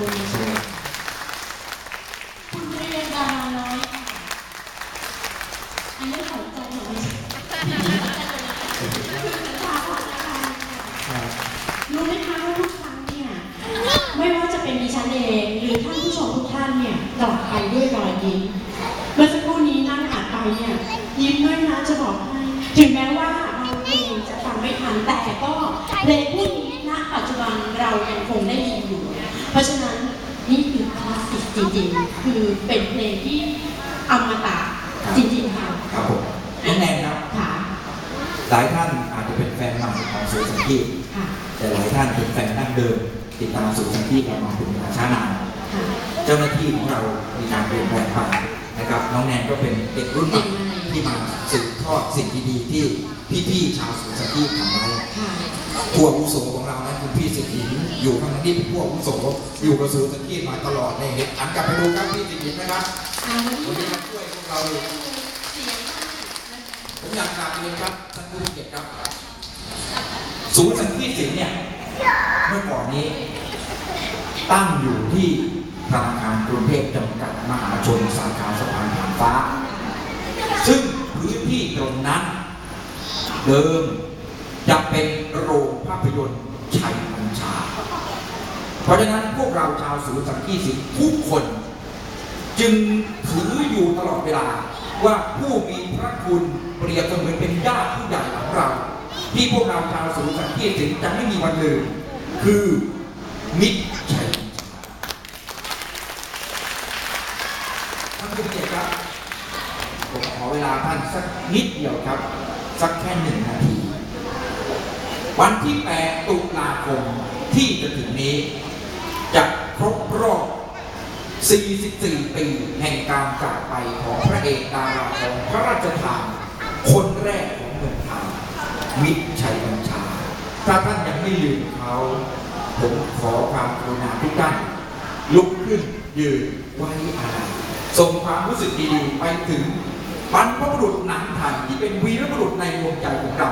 บุญมาช่วยคุณเรียนดาราน้อยค่ะอันนี้ของจของไม่ใช่รู้ไหมคะว่าทุกครั้งเนี่ยไม่ว่าจะเป็นดิฉันเองหรือท่านผู้ชมทุกท่านเนี่ยกลับไปด้วยรอยยิ้มเมื่อสักครู่นี้นั่งอ่านไปเนี่ยยิ้มด้วยนะจะบอกให้ถึงแม้ว่าบางเพลงจะฟังไม่ทันแต่ก็เพลงพว คือเป็นเพลงที่อมตะจริงๆค่ะครับผมน้องแนนครับค่ะหลายท่านอาจจะเป็นแฟนใหม่ของศูนย์สังกีตค่ะแต่หลายท่านเป็นแฟนดั้งเดิม ติดตามศูนย์สังกีตเรามาเป็นเวลาช้านานค่ะเจ้าหน้าที่ของเรามีการเปลี่ยนแปลงไปนะครับน้องแนนก็เป็นเด็กรุ่นใหม่ที่มาสืบทอดสิ่งดีๆที่พี่ๆชาวศูนย์สังกีตทำไว้ค่ะ ผู้อาวุโสของเรานะคุณพี่สิทธินอยู่ข้างนี้เป็นผู้อาวุโสอยู่กับศูนย์สังกีตมาตลอดในเหตุอันกลับไปดูครับพี่สิทธินนะครับเอาวันวันนี้นี้มาช่วยพวกเราอยู่เสียงผมอยากกราบเรียนครับท่านผู้มีเกียรติครับศูนย์สังกีตศิลป์เนี่ยเมื่อก่อนนี้ ตั้งอยู่ที่ธนาคารกรุงเทพจำกัดมหาชนสาขาสะพานผ่านฟ้า ซึ่งพื้นที่ตรงนั้นเดิม จะเป็นโรงภาพยนตร์ชัยบัญชา เพราะฉะนั้นพวกเราชาวศูสังกีตศิลป์ทุกคน จึงถืออยู่ตลอดเวลา ว่าผู้มีพระคุณเปรียบเสมือนเป็นญาติผู้ใหญ่ของเรา ที่พวกเราชาวศูนย์สังกตถึงจะไม่มีวันลืมคือมิตรชัยบัญชาท่านผู้เกียรติครับผมขอเวลาท่านสักนิดเดียวครับ สักแค่หนึ่งนาที วันที่ 8 ตุลาคมที่จะถึงนี้ จะครบรอบ 44 ปีแห่งการจากไปของพระเอกดาราของพระราชทานคนแรกของเมืองไทยมิตรชัยบัญชา ถ้าท่านยังไม่ลืมเขา ผมขอความกรุณาทุกท่านลุกขึ้นยืนไว้อะไรส่งความรู้สึกดีๆไปถึงบรรพบุรุษหนังไทยที่เป็นวีรบุรุษในดวงใจของเรา